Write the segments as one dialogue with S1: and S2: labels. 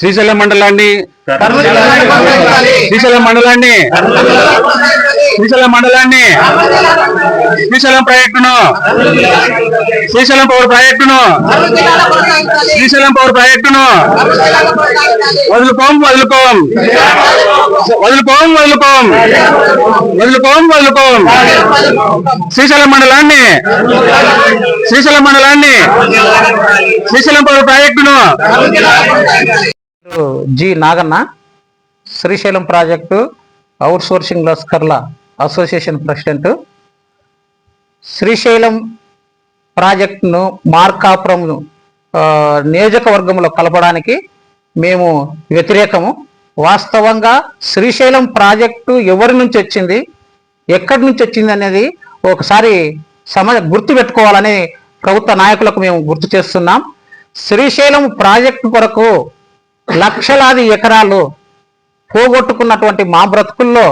S1: శ్రీశైలం మండలాన్ని. శ్రీశైలం మండలాన్ని శ్రీశైలం మండలాన్ని శ్రీశైలం ప్రాజెక్టును శ్రీశైలం పవర్ ప్రాజెక్టును. శ్రీశైలం పవర్ ప్రాజెక్టును. వదులుకోం వదులుకోం. వదులుకోం వదులుకోం. వదులుకోం వదులుకోం. శ్రీశైలం మండలాన్ని శ్రీశైలం మండలాన్ని శ్రీశైలం పవర్ ప్రాజెక్టును
S2: పేరు G Naganna Srisailam project outsourcing లస్కర్ల association president. Srisailam ప్రాజెక్టును మార్కాపురం నియోజకవర్గంలో కలపడానికి మేము వ్యతిరేకము. వాస్తవంగా శ్రీశైలం ప్రాజెక్టు ఎవరి నుంచి వచ్చింది ఎక్కడి నుంచి వచ్చింది అనేది ఒకసారి సమ గుర్తు పెట్టుకోవాలని ప్రభుత్వ నాయకులకు మేము గుర్తు చేస్తున్నాం. శ్రీశైలం ప్రాజెక్టు కొరకు లక్షలాది ఎకరాలు పోగొట్టుకున్నటువంటి మా బ్రతుకుల్లో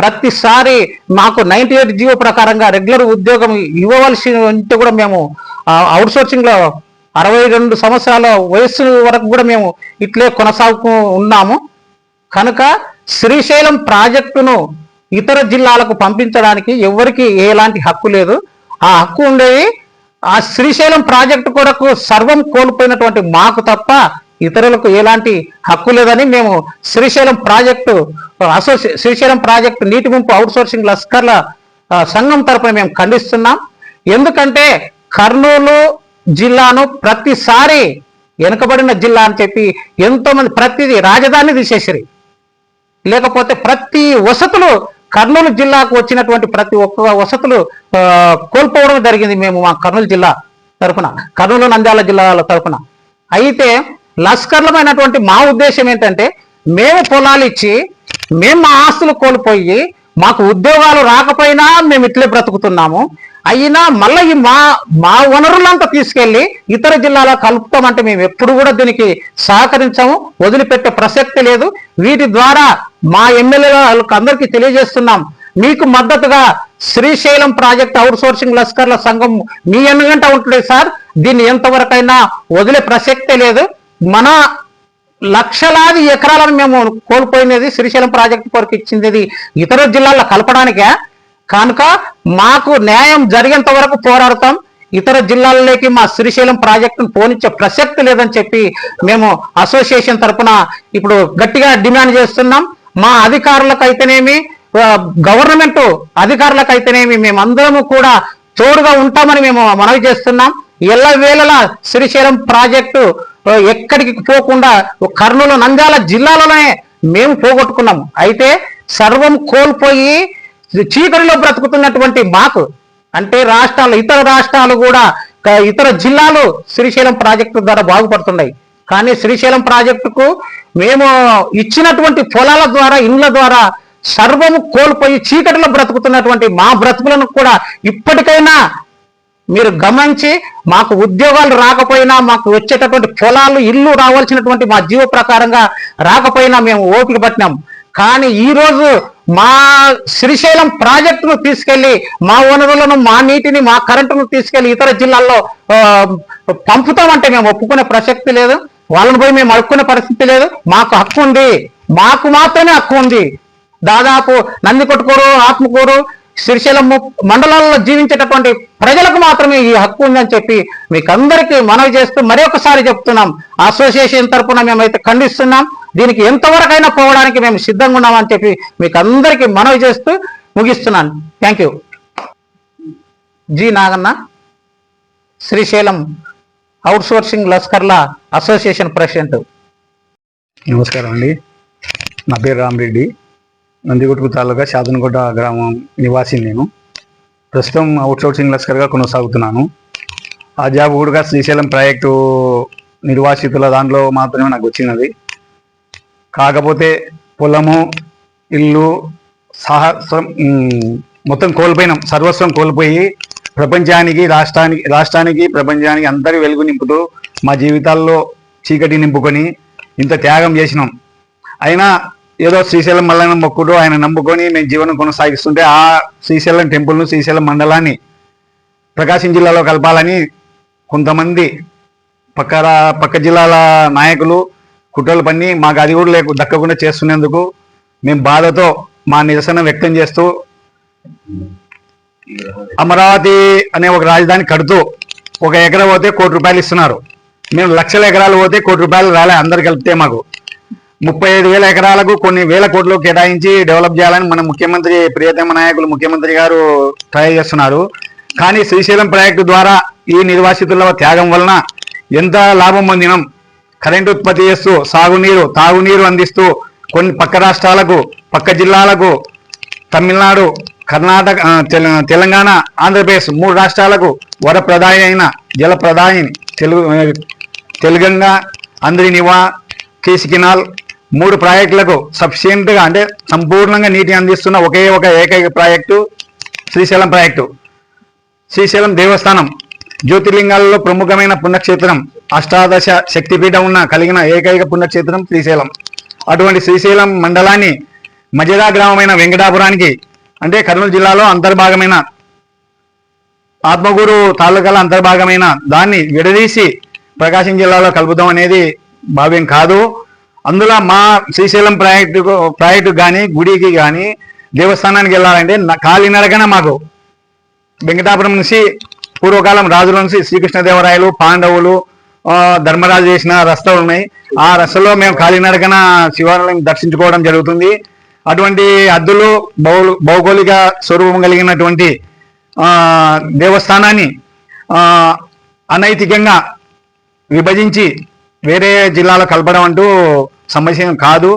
S2: ప్రతిసారి మాకు నైన్టీ ఎయిట్ జీవో ప్రకారంగా రెగ్యులర్ ఉద్యోగం ఇవ్వవలసి ఉంటే కూడా మేము అవుట్ సోర్సింగ్లో అరవై రెండు సంవత్సరాల వయస్సు వరకు కూడా మేము ఇట్లే కొనసాగుతూ ఉన్నాము. కనుక శ్రీశైలం ప్రాజెక్టును ఇతర జిల్లాలకు పంపించడానికి ఎవరికి ఎలాంటి హక్కు లేదు. ఆ హక్కు ఉండేది ఆ శ్రీశైలం ప్రాజెక్టు కొరకు సర్వం కోల్పోయినటువంటి మాకు తప్ప ఇతరులకు ఎలాంటి హక్కు లేదని మేము శ్రీశైలం ప్రాజెక్టు అసోసి శ్రీశైలం ప్రాజెక్టు నీటి గుంపు అవుట్ సోర్సింగ్ లస్కర్ల సంఘం తరపున మేము ఖండిస్తున్నాం. ఎందుకంటే కర్నూలు జిల్లాను ప్రతిసారి వెనుకబడిన జిల్లా అని చెప్పి ఎంతోమంది ప్రతిదీ రాజధాని తీసేసిరి. లేకపోతే ప్రతి వసతులు కర్నూలు జిల్లాకు వచ్చినటువంటి ప్రతి ఒక్క వసతులు కోల్పోవడం జరిగింది మేము మా కర్నూలు జిల్లా తరపున కర్నూలు నంద్యాల జిల్లాల తరపున. అయితే లష్కర్లమైనటువంటి మా ఉద్దేశం ఏంటంటే మేము పొలాలు ఇచ్చి మేము మా ఆస్తులు కోల్పోయి మాకు ఉద్యోగాలు రాకపోయినా మేము ఇట్లే బ్రతుకుతున్నాము. అయినా మళ్ళీ మా మా వనరులంతా తీసుకెళ్ళి ఇతర జిల్లాలో కలుపుతామంటే మేము ఎప్పుడు కూడా దీనికి సహకరించాము వదిలిపెట్టే ప్రసక్తి లేదు. వీటి ద్వారా మా ఎమ్మెల్యేలకు అందరికీ తెలియజేస్తున్నాం. మీకు మద్దతుగా శ్రీశైలం ప్రాజెక్ట్ అవుట్ సోర్సింగ్ లస్కర్ల సంఘం మీ ఎన్నుగంట ఉంటుంది సార్. దీన్ని ఎంతవరకైనా వదిలే ప్రసక్తే లేదు. మన లక్షలాది ఎకరాలను మేము కోల్పోయినది శ్రీశైలం ప్రాజెక్టు కొరకు ఇచ్చింది ఇతర జిల్లాల్లో కలపడానికే. కనుక మాకు న్యాయం జరిగేంత వరకు పోరాడతాం. ఇతర జిల్లాల్లోకి మా శ్రీశైలం ప్రాజెక్టును పోనిచ్చే ప్రసక్తి లేదని చెప్పి మేము అసోసియేషన్ తరపున ఇప్పుడు గట్టిగా డిమాండ్ చేస్తున్నాం. మా అధికారులకు అయితేనేమి గవర్నమెంట్ అధికారులకు అయితేనేమి మేమందరము కూడా తోడుగా ఉంటామని మేము మనవి చేస్తున్నాం. ఎల్ల వేళలా శ్రీశైలం ప్రాజెక్టు ఎక్కడికి పోకుండా కర్నూలు నంద్యాల జిల్లాలోనే మేము పోగొట్టుకున్నాం అయితే సర్వం కోల్పోయి చీకటిలో బ్రతుకుతున్నటువంటి మాకు అంటే రాష్ట్రాలు ఇతర రాష్ట్రాలు కూడా ఇతర జిల్లాలు శ్రీశైలం ప్రాజెక్టు ద్వారా బాగుపడుతున్నాయి. కానీ శ్రీశైలం ప్రాజెక్టుకు మేము ఇచ్చినటువంటి పొలాల ద్వారా ఇండ్ల ద్వారా సర్వము కోల్పోయి చీకటిలో బ్రతుకుతున్నటువంటి మా బ్రతుకులను కూడా ఇప్పటికైనా మీరు గమనించి మాకు ఉద్యోగాలు రాకపోయినా మాకు వచ్చేటటువంటి పొలాలు ఇల్లు రావాల్సినటువంటి మా జీవ ప్రకారంగా రాకపోయినా మేము ఓపిక పట్టినాం. కానీ ఈరోజు మా శ్రీశైలం ప్రాజెక్టును తీసుకెళ్ళి మా వనరులను మా నీటిని మా కరెంటును తీసుకెళ్ళి ఇతర జిల్లాల్లో పంపుతామంటే మేము ఒప్పుకునే ప్రసక్తి లేదు. వాళ్ళని పోయి మేము అడుక్కునే పరిస్థితి లేదు. మాకు హక్కు ఉంది. మాకు మాత్రమే హక్కు ఉంది. దాదాపు నందికొట్టుకూరు ఆత్మకూరు శ్రీశైలం మండలాల్లో జీవించేటటువంటి ప్రజలకు మాత్రమే ఈ హక్కు ఉందని చెప్పి మీకు అందరికీ మనవి చేస్తూ మరొకసారి చెప్తున్నాం. అసోసియేషన్ తరఫున మేమైతే ఖండిస్తున్నాం. దీనికి ఎంతవరకైనా పోవడానికి మేము సిద్ధంగా ఉన్నామని చెప్పి మీకు అందరికీ మనవి చేస్తూ ముగిస్తున్నాను. Thank you G Naganna Srisailam outsourcing లస్కర్ల association president.
S1: నమస్కారం అండి. నా పేరు రామరెడ్డి నందిగుట్టుకు తాలూకా శాదనగుడ్డ గ్రామం నివాసిని నేను. ప్రస్తుతం అవుట్ సోర్సింగ్ లస్కర్గా కొనసాగుతున్నాను. ఆ జాబ్ కూడా శ్రీశైలం ప్రాజెక్టు నిర్వాసితుల దాంట్లో మాత్రమే నాకు వచ్చినది. కాకపోతే పొలము ఇల్లు సాహసం మొత్తం కోల్పోయినాం. సర్వస్వం కోల్పోయి ప్రపంచానికి రాష్ట్రానికి రాష్ట్రానికి ప్రపంచానికి అందరి వెలుగు నింపుతూ మా జీవితాల్లో చీకటి నింపుకొని ఇంత త్యాగం చేసినాం. అయినా ఏదో శ్రీశైలం మల్లన్న మొక్కుడు ఆయన నమ్ముకొని మేము జీవనం కొనసాగిస్తుంటే ఆ శ్రీశైలం టెంపుల్ను శ్రీశైలం మండలాన్ని ప్రకాశం జిల్లాలో కలపాలని కొంతమంది పక్క పక్క జిల్లాల నాయకులు కుట్రలు పన్ని మాకు అది కూడా లేకు దక్కకుండా చేస్తున్నందుకు మేము బాధతో మా నిరసన వ్యక్తం చేస్తూ అమరావతి అనే ఒక రాజధాని కడుతూ ఒక ఎకరా పోతే కోటి రూపాయలు ఇస్తున్నారు. మేము లక్షల ఎకరాలు పోతే కోటి రూపాయలు రాలే అందరు కలిపితే మాకు. ముప్పై ఐదు వేల ఎకరాలకు కొన్ని వేల కోట్లు కేటాయించి డెవలప్ చేయాలని మన ముఖ్యమంత్రి ప్రియతమ నాయకులు ముఖ్యమంత్రి గారు ట్రై చేస్తున్నారు. కానీ శ్రీశైలం ప్రాజెక్టు ద్వారా ఈ నిర్వాసితుల త్యాగం వలన ఎంత లాభం పొందినం? కరెంటు ఉత్పత్తి చేస్తూ సాగునీరు తాగునీరు అందిస్తూ కొన్ని పక్క రాష్ట్రాలకు పక్క జిల్లాలకు తమిళనాడు కర్ణాటక తెలంగాణ ఆంధ్రప్రదేశ్ మూడు రాష్ట్రాలకు వరప్రదాయి అయిన జల ప్రదాయిని తెలుగు తెలుగంగా అందరి నివా కేసికినాల్ మూడు ప్రాజెక్టులకు సఫిషియెంట్గా అంటే సంపూర్ణంగా నీటిని అందిస్తున్న ఒకే ఒక ఏకైక ప్రాజెక్టు శ్రీశైలం ప్రాజెక్టు. శ్రీశైలం దేవస్థానం జ్యోతిర్లింగాలలో ప్రముఖమైన పుణ్యక్షేత్రం అష్టాదశ శక్తిపీఠం ఉన్న కలిగిన ఏకైక పుణ్యక్షేత్రం శ్రీశైలం. అటువంటి శ్రీశైలం మండలాన్ని మజదా గ్రామమైన వెంకటాపురానికి అంటే కర్నూలు జిల్లాలో అంతర్భాగమైన ఆత్మగూరు తాలూకాల అంతర్భాగమైన దాన్ని విడదీసి ప్రకాశం జిల్లాలో కలుపుదాం అనేది భావ్యం కాదు. అందులో మా శ్రీశైలం ప్రాజెక్టు ప్రాజెక్టు కానీ గుడికి కానీ దేవస్థానానికి వెళ్ళాలంటే కాలినడకన మాకు. వెంకటాపురం నుంచి పూర్వకాలం రాజుల నుంచి శ్రీకృష్ణదేవరాయలు పాండవులు ధర్మరాజు చేసిన రస్తాలు ఉన్నాయి. ఆ రస్తలో మేము కాలినడకన శివాలయం దర్శించుకోవడం జరుగుతుంది. అటువంటి అద్దులు భౌగోళిక స్వరూపం కలిగినటువంటి దేవస్థానాన్ని అనైతికంగా విభజించి వేరే జిల్లాలో కలపడం అంటూ సమస్య కాదు.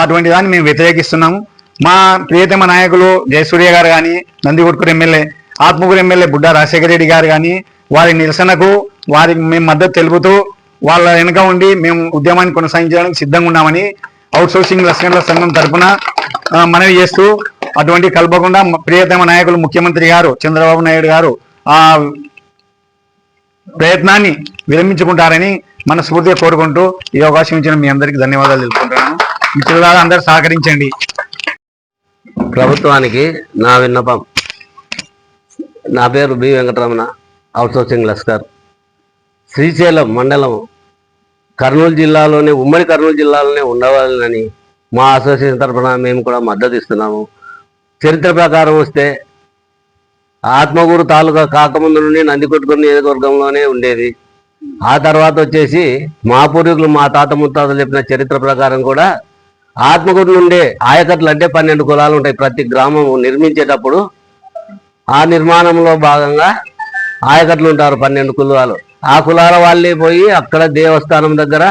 S1: అటువంటి దాన్ని మేము వ్యతిరేకిస్తున్నాము. మా ప్రియతమ నాయకులు జయసూర్య గారు కానీ నందికొట్కూరు ఎమ్మెల్యే ఆత్మకూరు ఎమ్మెల్యే బుడ్డా రాజశేఖర రెడ్డి గారు కానీ వారి నిరసనకు వారికి మేము మద్దతు తెలుపుతూ వాళ్ళ వెనుక ఉండి మేము ఉద్యమాన్ని కొనసాగించడానికి సిద్ధంగా ఉన్నామని అవుట్ సోర్సింగ్ లస్కర్ల సంఘం తరఫున మనవి చేస్తూ అటువంటి కలపకుండా ప్రియతమ నాయకులు ముఖ్యమంత్రి గారు చంద్రబాబు నాయుడు గారు ఆ ప్రయత్నాన్ని విరమించుకుంటారని మనస్ఫూర్తిగా కోరుకుంటూ ఈ అవకాశం ఇచ్చిన మీ అందరికీ ధన్యవాదాలు తెలుపుకుంటున్నాను. మిత్రులారా అందరూ సహకరించండి.
S3: ప్రభుత్వానికి నా విన్నపం నా పేరు బి వెంకటరమణ అవుట్సోర్సింగ్ లస్కర్. శ్రీశైలం మండలం కర్నూలు జిల్లాలోనే ఉమ్మడి కర్నూలు జిల్లాలోనే ఉండవాలని మా అసోసియేషన్ తరఫున మేము కూడా మద్దతు ఇస్తున్నాము. చరిత్ర ప్రకారం వస్తే ఆత్మగూరు తాలూకా కాకముందు నుండి నందికొట్టుకుని నియోజకవర్గంలోనే ఉండేది. ఆ తర్వాత వచ్చేసి మా పూర్వీకులు మా తాత ముత్తాతలు చెప్పిన చరిత్ర ప్రకారం కూడా ఆత్మకూరు నుండే ఆయకట్లు అంటే పన్నెండు కులాలు ఉంటాయి. ప్రతి గ్రామం నిర్మించేటప్పుడు ఆ నిర్మాణంలో భాగంగా ఆయకట్లు ఉంటారు పన్నెండు కులాలు. ఆ కులాల వాళ్ళే పోయి అక్కడ దేవస్థానం దగ్గర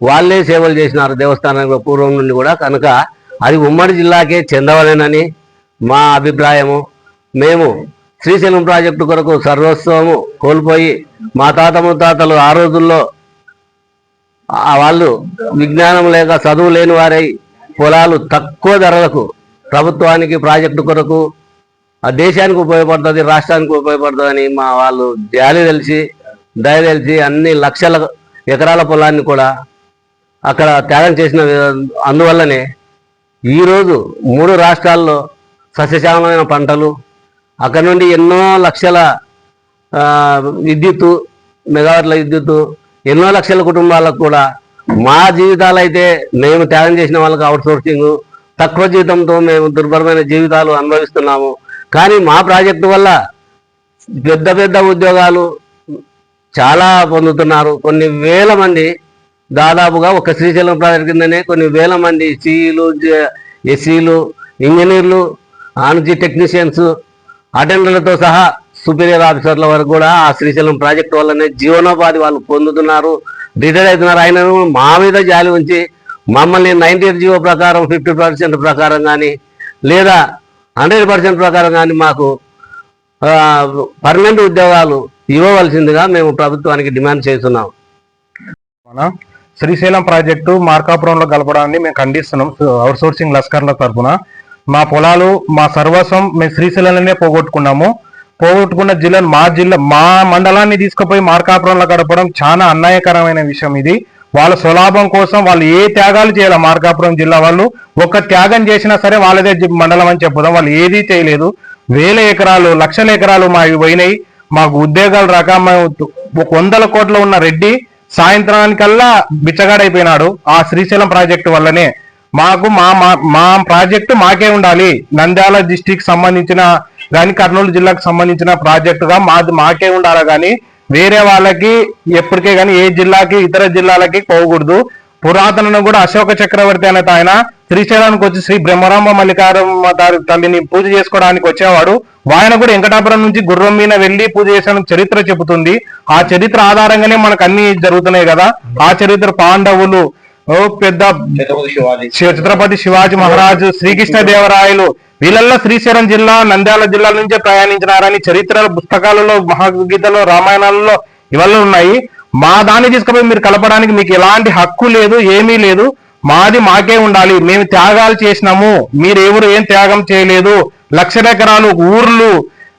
S3: వాళ్ళే సేవలు చేసినారు. దేవస్థానంలో పూర్వం నుండి కూడా కనుక అది ఉమ్మడి జిల్లాకే చెందవలేనని మా అభిప్రాయము. మేము శ్రీశైలం ప్రాజెక్టు కొరకు సర్వస్వము కోల్పోయి మా తాత ముత్తాతలు ఆ రోజుల్లో వాళ్ళు విజ్ఞానం లేక చదువు లేని వారై పొలాలు తక్కువ ధరలకు ప్రభుత్వానికి ప్రాజెక్టు కొరకు ఆ దేశానికి ఉపయోగపడుతుంది రాష్ట్రానికి ఉపయోగపడుతుందని మా వాళ్ళు జాలి తెలిసి దయ తెలిసి అన్ని లక్షల ఎకరాల పొలాన్ని కూడా అక్కడ త్యాగం చేసిన అందువల్లనే ఈరోజు మూడు రాష్ట్రాల్లో సస్యశ్యామలమైన పంటలు అక్కడ నుండి ఎన్నో లక్షల విద్యుత్తు మెగావాట్ల విద్యుత్తు ఎన్నో లక్షల కుటుంబాలకు కూడా మా జీవితాలు అయితే మేము త్యాగం చేసిన వాళ్ళకి అవుట్ సోర్సింగ్ తక్కువ జీతంతో మేము దుర్భరమైన జీవితాలు అనుభవిస్తున్నాము. కానీ మా ప్రాజెక్టు వల్ల పెద్ద పెద్ద ఉద్యోగాలు చాలా పొందుతున్నారు. కొన్ని వేల మంది దాదాపుగా ఒక శ్రీశైలం ప్రాజెక్ట్ కిందనే కొన్ని వేల మంది సిఈలు ఎస్సీలు ఇంజనీర్లు ఆనజీ టెక్నీషియన్స్ అటెండర్లతో సహా సుపీరియర్ ఆఫీసర్ల వరకు కూడా ఆ శ్రీశైలం ప్రాజెక్ట్ వల్లనే జీవనోపాధి వాళ్ళు పొందుతున్నారు. రిటైర్ అవుతున్నారు. ఆయన మా మీద జాలి ఉంచి మమ్మల్ని నైన్టీ జీవో ప్రకారం ఫిఫ్టీ పర్సెంట్ ప్రకారం కానీ లేదా హండ్రెడ్ పర్సెంట్ ప్రకారం కానీ మాకు పర్మనెంట్ ఉద్యోగాలు ఇవ్వవలసిందిగా మేము ప్రభుత్వానికి డిమాండ్ చేస్తున్నాం.
S4: మన శ్రీశైలం ప్రాజెక్టు మార్కాపురంలో కలపడాన్ని మేము ఖండిస్తున్నాం. అవుట్ సోర్సింగ్ లస్కర్ల తరఫున మా పొలాలు మా సర్వస్వం మేము శ్రీశైలంలోనే పోగొట్టుకున్నాము. పోగొట్టుకున్న జిల్లా మా జిల్లా మా మండలాన్ని తీసుకుపోయి మార్కాపురంలో గడపడం చాలా అన్యాయకరమైన విషయం ఇది. వాళ్ళ స్వలాభం కోసం వాళ్ళు ఏ త్యాగాలు చేయాలి మార్కాపురం జిల్లా వాళ్ళు? ఒక్క త్యాగం చేసినా సరే వాళ్ళదే మండలం అని చెప్పుదాం. వాళ్ళు ఏదీ చేయలేదు. వేల ఎకరాలు లక్షల ఎకరాలు మా పోయినాయి. మాకు ఉద్యోగాలు రాక వందల కోట్ల ఉన్న రెడ్డి సాయంత్రానికల్లా బిచ్చగాడైపోయినాడు ఆ శ్రీశైలం ప్రాజెక్టు వల్లనే. మాకు మా మా- మా ప్రాజెక్టు మాకే ఉండాలి. నంద్యాల డిస్టిక్ సంబంధించిన కానీ కర్నూలు జిల్లాకు సంబంధించిన ప్రాజెక్టుగా మాది మాకే ఉండాలి కానీ వేరే వాళ్ళకి ఎప్పటికే కానీ ఏ జిల్లాకి ఇతర జిల్లాలకి పోకూడదు. పురాతనను కూడా అశోక చక్రవర్తి అనే ఆయన శ్రీశైలానికి వచ్చి శ్రీ బ్రహ్మరాంబ మల్లికారమ్మ తల్లిని పూజ చేసుకోవడానికి వచ్చేవాడు. ఆయన కూడా వెంకటాపురం నుంచి గుర్రం మీద వెళ్ళి పూజ చేసిన చరిత్ర చెబుతుంది. ఆ చరిత్ర ఆధారంగానే మనకు అన్ని జరుగుతున్నాయి కదా. ఆ చరిత్ర పాండవులు ఓ పెద్ద శివ- ఛత్రపతి శివాజీ మహారాజు శ్రీకృష్ణ దేవరాయలు వీళ్ళల్లో శ్రీశైలం జిల్లా నంద్యాల జిల్లా నుంచే ప్రయాణించినారని చరిత్ర పుస్తకాలలో మహాగీతలో రామాయణాలలో ఇవన్నీ ఉన్నాయి. మా దాన్ని తీసుకుపోయి మీరు కలపడానికి మీకు ఎలాంటి హక్కు లేదు ఏమీ లేదు. మాది మాకే ఉండాలి. మేము త్యాగాలు చేసినాము. మీరు ఎవరు ఏం త్యాగం చేయలేదు. లక్షల ఎకరాలు ఊర్లు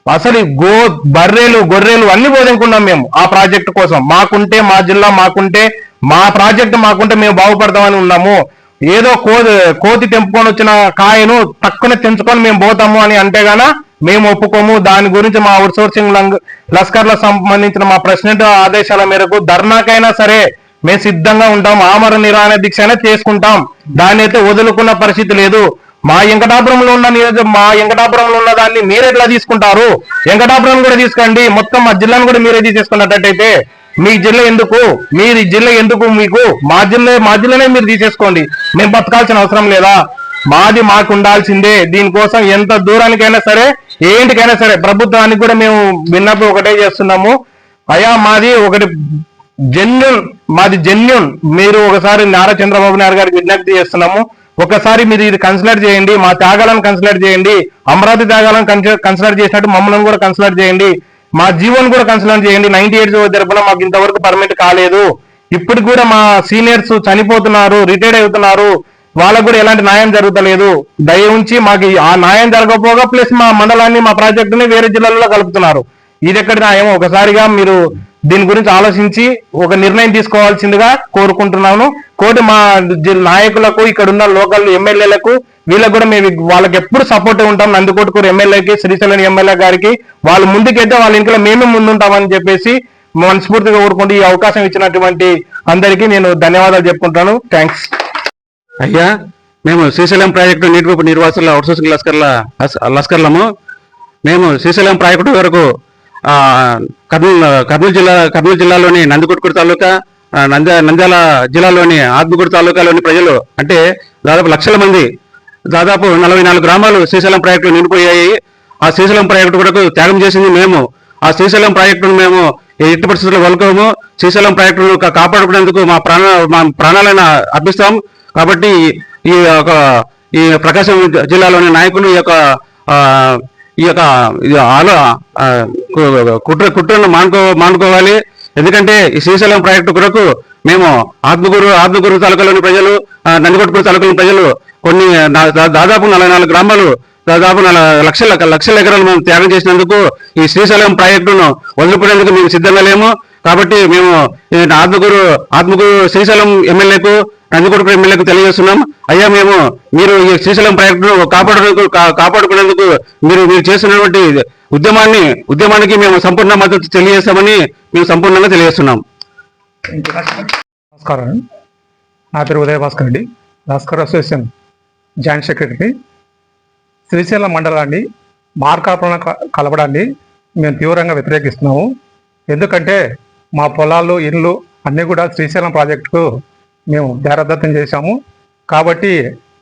S4: అసలు గో బర్రెలు గొర్రెలు అన్ని బోధించుకున్నాం మేము ఆ ప్రాజెక్టు కోసం. మాకుంటే మా జిల్లా మాకుంటే మా ప్రాజెక్టు మాకుంటే మేము బాగుపడతామని ఉన్నాము. ఏదో కోతి కోతి తెంపుకొని వచ్చిన కాయను తక్కువ తెంచుకొని మేము పోతాము అని అంటే గాన మేము ఒప్పుకోము. దాని గురించి మా అవుట్సోర్సింగ్ లస్కర్ల సంబంధించిన మా ప్రెసిడెంట్ ఆదేశాల మేరకు ధర్నాకైనా సరే మేము సిద్ధంగా ఉంటాం. ఆమర నిరాణ దీక్ష అయినా చేసుకుంటాం. దాన్ని అయితే వదులుకున్న పరిస్థితి లేదు. మా వెంకటాపురంలో ఉన్న మా వెంకటాపురంలో ఉన్న దాన్ని మీరు తీసుకుంటారు? వెంకటాపురం కూడా తీసుకోండి. మొత్తం మా జిల్లాను కూడా మీరే తీసేసుకున్నట్టయితే మీ జిల్లా ఎందుకు? మీరు జిల్లా ఎందుకు మీకు? మా జిల్లా మా జిల్లానే మీరు తీసేసుకోండి. మేము బతకాల్సిన అవసరం లేదా? మాది మాకు ఉండాల్సిందే. దీనికోసం ఎంత దూరానికైనా సరే ఏంటికైనా సరే ప్రభుత్వానికి కూడా మేము విన్నప్పుడు ఒకటే చేస్తున్నాము. అయా మాది ఒకటి జెన్యున్ మాది జెన్యున్. మీరు ఒకసారి నారా చంద్రబాబు నాయుడు గారికి విజ్ఞప్తి చేస్తున్నాము. ఒకసారి మీరు ఇది కన్సిడర్ చేయండి. మా త్యాగాలను కన్సిడర్ చేయండి. అమరావతి త్యాగాలను కన్సిడర్ చేసినట్టు మమ్మల్ని కూడా కన్సిడర్ చేయండి. మా జీవన్ కూడా కన్సిడర్ చేయండి. నైన్టీ ఎయిట్స్ తరపున మాకు ఇంతవరకు పర్మిట్ కాలేదు. ఇప్పుడు కూడా మా సీనియర్స్ చనిపోతున్నారు రిటైర్డ్ అవుతున్నారు. వాళ్ళకు కూడా ఎలాంటి న్యాయం జరుగుతలేదు. దయ ఉంచి మాకు ఆ న్యాయం జరగకపోగా ప్లస్ మా మండలాన్ని మా ప్రాజెక్టుని వేరే జిల్లాల్లో కలుపుతున్నారు. ఇది ఎక్కడ న్యాయం ఒకసారిగా మీరు దీని గురించి ఆలోచించి ఒక నిర్ణయం తీసుకోవాల్సిందిగా కోరుకుంటున్నాను. కోటి మా నాయకులకు ఇక్కడ ఉన్న లోకల్ ఎమ్మెల్యేలకు వీళ్ళకు కూడా మేము వాళ్ళకి ఎప్పుడు సపోర్ట్ ఉంటాం. నందికోటకూరు ఎమ్మెల్యేకి శ్రీశైలం ఎమ్మెల్యే గారికి వాళ్ళు ముందుకెళ్తే వాళ్ళ ఇంట్లో మేమే ముందుంటామని చెప్పేసి మనస్ఫూర్తిగా కోరుకుంటూ ఈ అవకాశం ఇచ్చినటువంటి అందరికీ నేను ధన్యవాదాలు చెప్పుకుంటాను. థ్యాంక్స్
S5: అయ్యా మేము శ్రీశైలం ప్రాజెక్టు నీటిపైపు నిర్వాసుల అవుట్సోర్సింగ్ లస్కర్ల లస్కర్లము. మేము శ్రీశైలం ప్రాజెక్టు వరకు కర్నూలు కర్నూలు జిల్లా కర్నూలు జిల్లాలోని నందికొట్కూరు తాలూకా నంద నంద్యాల జిల్లాలోని ఆత్మకూరు తాలూకాలోని ప్రజలు అంటే దాదాపు లక్షల మంది దాదాపు నలభై నాలుగు గ్రామాలు శ్రీశైలం ప్రాజెక్టులు నిండిపోయాయి. ఆ శ్రీశైలం ప్రాజెక్టు కొరకు త్యాగం చేసింది మేము. ఆ శ్రీశైలం ప్రాజెక్టును మేము ఎట్టి పరిస్థితుల్లో వలుకోము శ్రీశైలం ప్రాజెక్టును కాపాడుకునేందుకు మా ప్రాణ మా ప్రాణాలను అర్పిస్తాం. కాబట్టి ఈ యొక్క ఈ ప్రకాశం జిల్లాలోని నాయకులు ఈ యొక్క ఈ యొక్క ఆలో కుట్ర కుట్రను మానుకో మానుకోవాలి. ఎందుకంటే ఈ శ్రీశైలం ప్రాజెక్టు కొరకు మేము ఆత్మగూరు ఆత్మగురు తాలూకాలోని ప్రజలు ఆ, తాలూకాలోని ప్రజలు కొన్ని దా- దాదాపు నలభై నాలుగు గ్రామాలు దాదాపు నల లక్షల లక్షల ఎకరాలు మేము త్యాగం చేసినందుకు ఈ శ్రీశైలం ప్రాజెక్టును వదులుకునేందుకు మేము సిద్ధంగా లేము. కాబట్టి మేము ఈ ఆత్మగురు శ్రీశైలం ఎమ్మెల్యేకు నందికొడుకు ఎమ్మెల్యేకు తెలియజేస్తున్నాం. అయ్యా మేము మీరు ఈ శ్రీశైలం ప్రాజెక్టును కాపాడు కా- కాపాడుకునేందుకు మీరు మీరు చేస్తున్నటువంటి ఉద్యమాన్ని ఉద్యమానికి మేము సంపూర్ణ మద్దతు తెలియజేస్తామని మేము సంపూర్ణంగా తెలియజేస్తున్నాం.
S6: నమస్కారం. నా పేరు ఉదయ భాస్కర్ అండి Bhaskar association joint secretary. Srisailam మండలాన్ని మార్కాపురం కలపడాన్ని మేము తీవ్రంగా వ్యతిరేకిస్తున్నాము. ఎందుకంటే మా పొలాలు ఇండ్లు అన్నీ కూడా శ్రీశైలం ప్రాజెక్టుకు మేము దారదత్తం చేశాము. కాబట్టి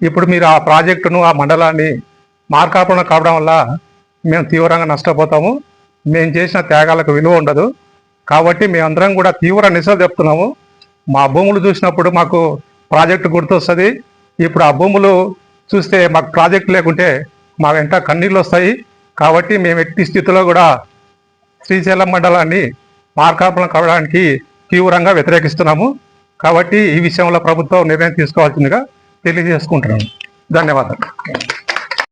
S6: ఇప్పుడు మీరు ఆ ప్రాజెక్టును ఆ మండలాన్ని మార్కాపణ కావడం వల్ల మేము తీవ్రంగా నష్టపోతాము. మేము చేసిన త్యాగాలకు విలువ ఉండదు. కాబట్టి మేమందరం కూడా తీవ్ర నిశలు చెప్తున్నాము మా భూములు చూసినప్పుడు మాకు ప్రాజెక్టు గుర్తొస్తుంది. ఇప్పుడు ఆ భూములు చూస్తే మాకు ప్రాజెక్ట్ లేకుంటే మా వెంట కన్నీళ్ళు వస్తాయి. కాబట్టి మేము ఎట్టి స్థితిలో కూడా శ్రీశైలం మండలాన్ని మార్కాపురం కావడానికి తీవ్రంగా వ్యతిరేకిస్తున్నాము. కాబట్టి ఈ విషయంలో ప్రభుత్వం నిర్ణయం తీసుకోవాల్సిందిగా తెలియజేసుకుంటున్నాము. ధన్యవాదాలు.